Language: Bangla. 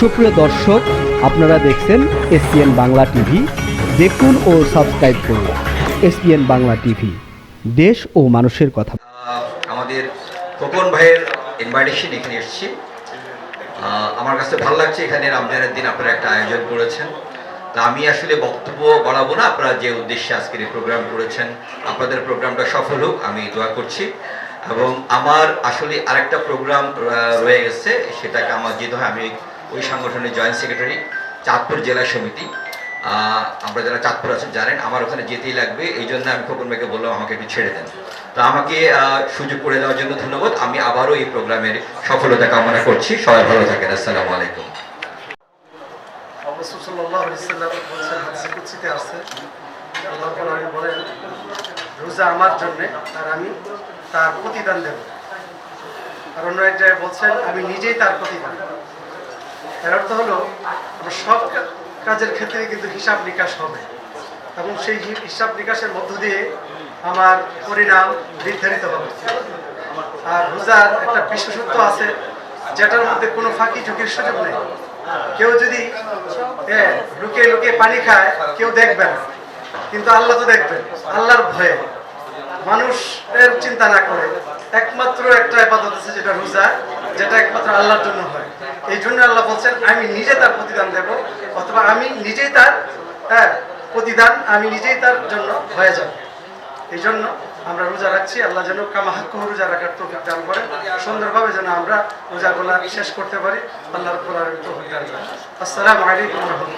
সুপ্রিয় দর্শক, আপনারা দেখছেন এসপিএন বাংলা টিভি। দেখুন ও সাবস্ক্রাইব করুন এসপিএন বাংলা টিভি। দেশ ও মানুষের কথা। আমাদের খোকন ভাইয়ের ইনভাইটেশন এখানে এসেছি। আমার কাছে ভালো লাগছে এখানে রমজানের দিন আপনারা একটা আয়োজন করেছেন। তা আমি আসলে বক্তব্য বাড়াবো না, আপনারা যে উদ্দেশ্যে আজকের এই প্রোগ্রাম করেছেন, আপনাদের প্রোগ্রামটা সফল হোক, আমি দোয়া করছি। এবং আমার আসলে আরেকটা প্রোগ্রাম রয়ে গেছে, সেটাকে আমার যেতে হয়, আমি ওই সংগঠনের জয়েন্ট সেক্রেটারি চাঁদপুর জেলা সমিতি। আমরা যারা চাঁদপুর আছেন জানেন, আমার ওখানে যেতেই লাগবে, এই জন্য আমি খোকন ভাইকে বললাম আমাকে একটু ছেড়ে দেন। তো আমাকে সুযোগ করে দেওয়ার জন্য ধন্যবাদ। আমি আবারও এই প্রোগ্রামের সফলতা কামনা করছি। সবাই ভালো থাকেন। আসসালামু আলাইকুম। আমার জন্য আমি তার প্রতিদান দেব। জায়গায় বলছেন, আমি নিজেই তার প্রতিদান। এর অর্থ হলো সব কাজের ক্ষেত্রে কিন্তু হিসাব নিকাশ হবে। এবং সেই হিসাব নিকাশের মধ্য দিয়ে আমার পরিণাম নির্ধারিত হবে। আর রোজার একটা বিশেষত্ব আছে যেটার মধ্যে কোনো ফাঁকি ঝুঁকির সুযোগ নেই। কেউ যদি হ্যাঁ, লুকে লুকিয়ে পানি খায় কেউ দেখবে না। কিন্তু আল্লাহ তো দেখবেন আল্লাহর ভয়ে। মানুষের চিন্তা না করে একমাত্র একটা ইবাদত আছে যেটা রোজা। যেটা একমাত্র আল্লাহর জন্য হয়। এই জন্য আল্লাহ বলছেন, আমি নিজে তার প্রতিদান দেব, অথবা আমি নিজেই তার হ্যাঁ প্রতিদান আমি নিজেই তার জন্য হয়ে যাব। এই জন্য আমরা রোজা রাখছি, আল্লাহ যেন কামাহাক্য রোজা রাখার তৌফিক দান করেন। সুন্দরভাবে যেন আমরা রোজাগুলা শেষ করতে পারি। আল্লাহর কোরআন তৌফিক দান আসসালামু আলাইকুম রহমতুল্লাহ।